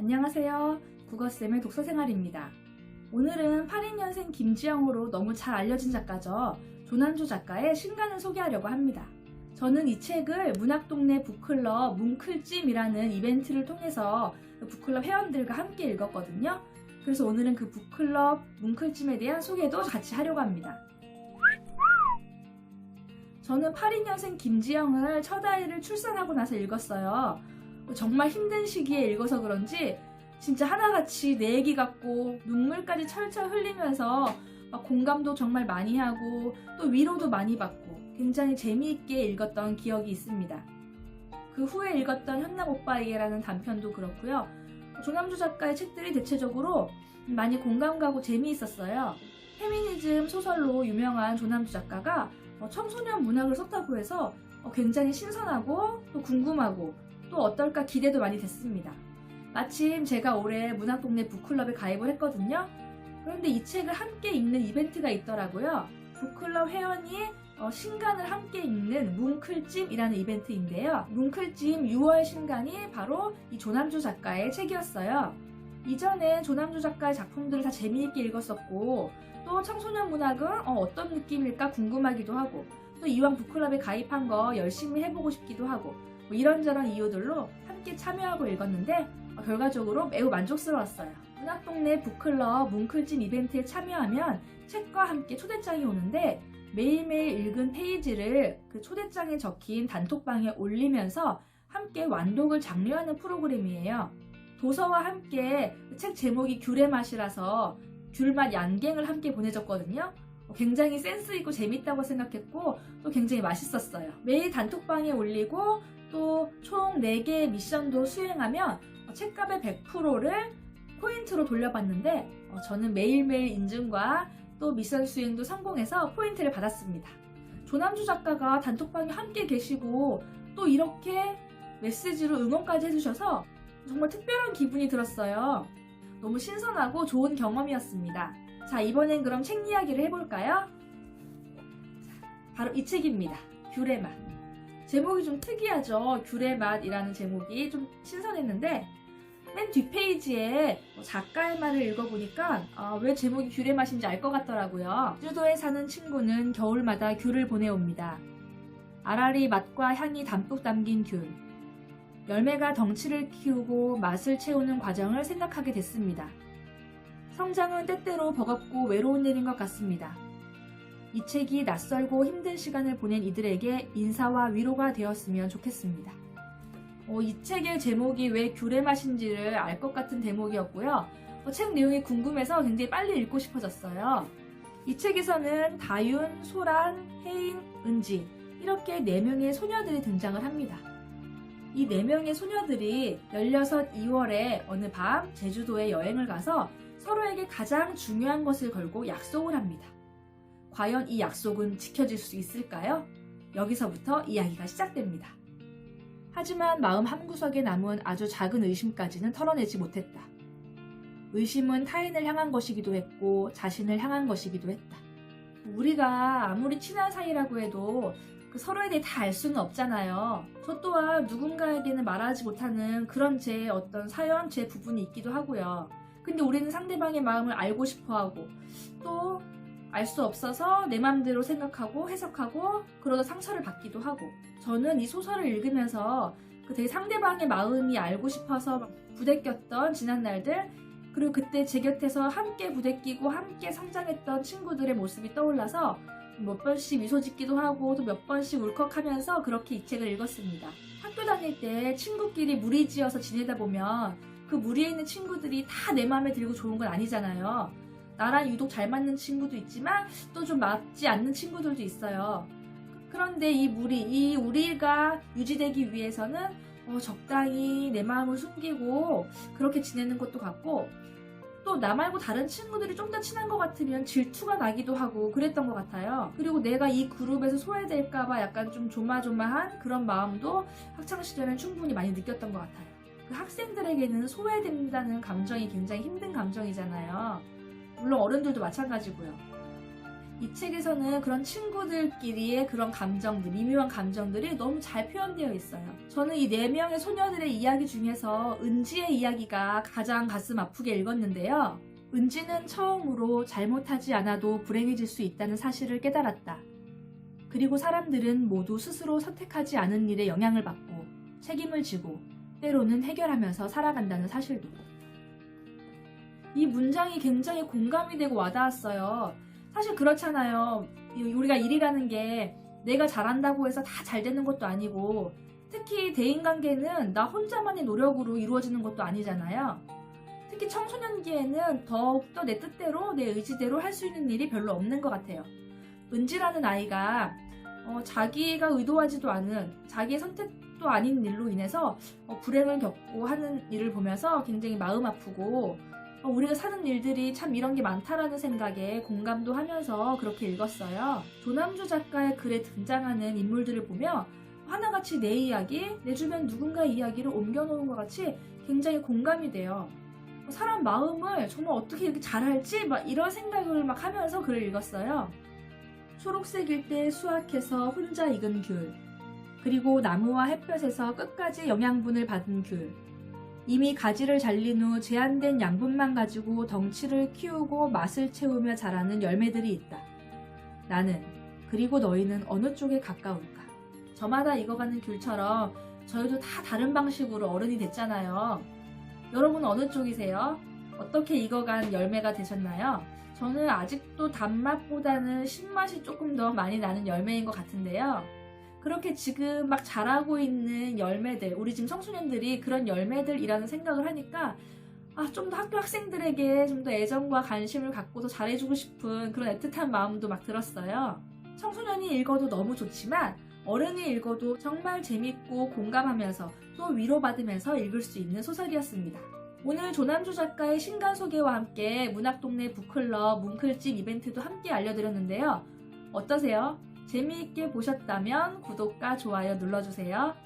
안녕하세요. 국어쌤의 독서생활입니다. 오늘은 82년생 김지영으로 너무 잘 알려진 작가죠. 조남주 작가의 신간을 소개하려고 합니다. 저는 이 책을 문학동네 북클럽 뭉클찜이라는 이벤트를 통해서 그 북클럽 회원들과 함께 읽었거든요. 그래서 오늘은 그 북클럽 뭉클찜에 대한 소개도 같이 하려고 합니다. 저는 82년생 김지영을 첫 아이를 출산하고 나서 읽었어요. 정말 힘든 시기에 읽어서 그런지 진짜 하나같이 내 얘기 같고 눈물까지 철철 흘리면서 막 공감도 정말 많이 하고 또 위로도 많이 받고 굉장히 재미있게 읽었던 기억이 있습니다. 그 후에 읽었던 현남 오빠에게라는 단편도 그렇고요. 조남주 작가의 책들이 대체적으로 많이 공감 가고 재미있었어요. 페미니즘 소설로 유명한 조남주 작가가 어, 청소년 문학을 썼다고 해서 어, 굉장히 신선하고 또 궁금하고 또 어떨까 기대도 많이 됐습니다. 마침 제가 올해 문학동네 북클럽에 가입을 했거든요. 그런데 이 책을 함께 읽는 이벤트가 있더라고요. 북클럽 회원이 어, 신간을 함께 읽는 뭉클찜이라는 이벤트인데요. 뭉클찜 6월 신간이 바로 이 조남주 작가의 책이었어요. 이전에 조남주 작가의 작품들을 다 재미있게 읽었었고 또 청소년 문학은 어, 떤 느낌일까 궁금하기도 하고 또 이왕 북클럽에 가입한 거 열심히 해보고 싶기도 하고 뭐 이런저런 이유들로 함께 참여하고 읽었는데 어, 결과적으로 매우 만족스러웠어요. 문학동네 북클럽 뭉클찜 이벤트에 참여하면 책과 함께 초대장이 오는데 매일매일 읽은 페이지를 그 초대장에 적힌 단톡방에 올리면서 함께 완독을 장려하는 프로그램이에요. 도서와 함께 책 제목이 귤의 맛이라서 귤맛 양갱을 함께 보내줬거든요. 어, 굉장히 센스 있고 재밌다고 생각했고 또 굉장히 맛있었어요. 매일 단톡방에 올리고 또 총 4개의 미션도 수행하면 어, 책값의 100%를 포인트로 돌려받는데 어, 저는 매일매일 인증과 또 미션 수행도 성공해서 포인트를 받았습니다. 조남주 작가가 단톡방에 함께 계시고 또 이렇게 메시지로 응원까지 해주셔서 정말 특별한 기분이 들었어요. 너무 신선하고 좋은 경험이었습니다. 자, 이번엔 그럼 책 이야기를 해볼까요? 자, 바로 이 책입니다. 맛. 제목이 좀 특이하죠? 귤의 맛이라는 제목이 좀 신선했는데, 맨 뒷페이지에 뭐 작가의 말을 읽어보니까 아, 왜 제목이 귤의 맛인지 알 것 같더라고요. 제주도에 사는 친구는 겨울마다 귤을 보내옵니다. 아라리 맛과 향이 담뿍 담긴 귤. 열매가 덩치를 키우고 맛을 채우는 과정을 생각하게 됐습니다. 성장은 때때로 버겁고 외로운 일인 것 같습니다. 이 책이 낯설고 힘든 시간을 보낸 이들에게 인사와 위로가 되었으면 좋겠습니다. 어, 이 책의 제목이 왜 귤의 맛인지를 알 것 같은 대목이었고요. 어, 책 내용이 궁금해서 굉장히 빨리 읽고 싶어졌어요. 이 책에서는 다윤, 소란, 혜인, 은지 이렇게 4명의 소녀들이 등장을 합니다. 이 4명의 소녀들이 16, 2월에 어느 밤 제주도에 여행을 가서 서로에게 가장 중요한 것을 걸고 약속을 합니다. 과연 이 약속은 지켜질 수 있을까요? 여기서부터 이야기가 시작됩니다. 하지만 마음 한구석에 남은 아주 작은 의심까지는 털어내지 못했다. 의심은 타인을 향한 것이기도 했고 자신을 향한 것이기도 했다. 우리가 아무리 친한 사이라고 해도 그 서로에 대해 다 알 수는 없잖아요. 저 또한 누군가에게는 말하지 못하는 그런 제 어떤 사연, 제 부분이 있기도 하고요. 근데 우리는 상대방의 마음을 알고 싶어 하고 또 알 수 없어서 내 맘대로 생각하고 해석하고 그러다 상처를 받기도 하고 저는 이 소설을 읽으면서 그 되게 상대방의 마음이 알고 싶어서 부대꼈던 지난 날들 그리고 그때 제 곁에서 함께 부대끼고 함께 성장했던 친구들의 모습이 떠올라서 몇 번씩 미소 짓기도 하고 또 몇 번씩 울컥하면서 그렇게 이 책을 읽었습니다. 학교 다닐 때 친구끼리 무리지어서 지내다 보면 그 무리에 있는 친구들이 다 내 마음에 들고 좋은 건 아니잖아요. 나랑 유독 잘 맞는 친구도 있지만 또 좀 맞지 않는 친구들도 있어요. 그런데 이 무리, 이 우리가 유지되기 위해서는 어, 적당히 내 마음을 숨기고 그렇게 지내는 것도 같고 또 나 말고 다른 친구들이 좀 더 친한 것 같으면 질투가 나기도 하고 그랬던 것 같아요. 그리고 내가 이 그룹에서 소외될까봐 약간 좀 조마조마한 그런 마음도 학창시절엔 충분히 많이 느꼈던 것 같아요. 그 학생들에게는 소외된다는 감정이 굉장히 힘든 감정이잖아요. 물론 어른들도 마찬가지고요. 이 책에서는 그런 친구들끼리의 그런 감정들, 미묘한 감정들이 너무 잘 표현되어 있어요. 저는 이 네 명의 소녀들의 이야기 중에서 은지의 이야기가 가장 가슴 아프게 읽었는데요. 은지는 처음으로 잘못하지 않아도 불행해질 수 있다는 사실을 깨달았다. 그리고 사람들은 모두 스스로 선택하지 않은 일에 영향을 받고 책임을 지고 때로는 해결하면서 살아간다는 사실도. 이 문장이 굉장히 공감이 되고 와닿았어요. 사실 그렇잖아요. 이- 우리가 일이라는 게 내가 잘한다고 해서 다 잘 되는 것도 아니고 특히 대인관계는 나 혼자만의 노력으로 이루어지는 것도 아니잖아요. 특히 청소년기에는 더욱더 내 뜻대로 내 의지대로 할 수 있는 일이 별로 없는 것 같아요. 은지라는 아이가 어, 자기가 의도하지도 않은 자기의 선택도 아닌 일로 인해서 어, 불행을 겪고 하는 일을 보면서 굉장히 마음 아프고 어, 우리가 사는 일들이 참 이런 게 많다라는 생각에 공감도 하면서 그렇게 읽었어요. 조남주 작가의 글에 등장하는 인물들을 보며 하나같이 내 이야기, 내 주변 누군가의 이야기를 옮겨놓은 것 같이 굉장히 공감이 돼요. 사람 마음을 정말 어떻게 이렇게 잘할지 막 이런 생각을 막 하면서 글을 읽었어요. 초록색일 때 수확해서 혼자 익은 귤. 그리고 나무와 햇볕에서 끝까지 영양분을 받은 귤. 이미 가지를 잘린 후 제한된 양분만 가지고 덩치를 키우고 맛을 채우며 자라는 열매들이 있다. 나는 그리고 너희는 어느 쪽에 가까울까? 저마다 익어가는 귤처럼 저희도 다 다른 방식으로 어른이 됐잖아요. 여러분 어느 쪽이세요? 어떻게 익어간 열매가 되셨나요? 저는 아직도 단맛보다는 신맛이 조금 더 많이 나는 열매인 것 같은데요. 그렇게 지금 막 자라고 있는 열매들, 우리 지금 청소년들이 그런 열매들이라는 생각을 하니까 아, 좀 더 학교 학생들에게 좀 더 애정과 관심을 갖고 더 잘해주고 싶은 그런 애틋한 마음도 막 들었어요. 청소년이 읽어도 너무 좋지만 어른이 읽어도 정말 재밌고 공감하면서 또 위로받으면서 읽을 수 있는 소설이었습니다. 오늘 조남주 작가의 신간 소개와 함께 문학동네 북클럽 뭉클집 이벤트도 함께 알려드렸는데요. 어떠세요? 재미있게 보셨다면 구독과 좋아요 눌러주세요.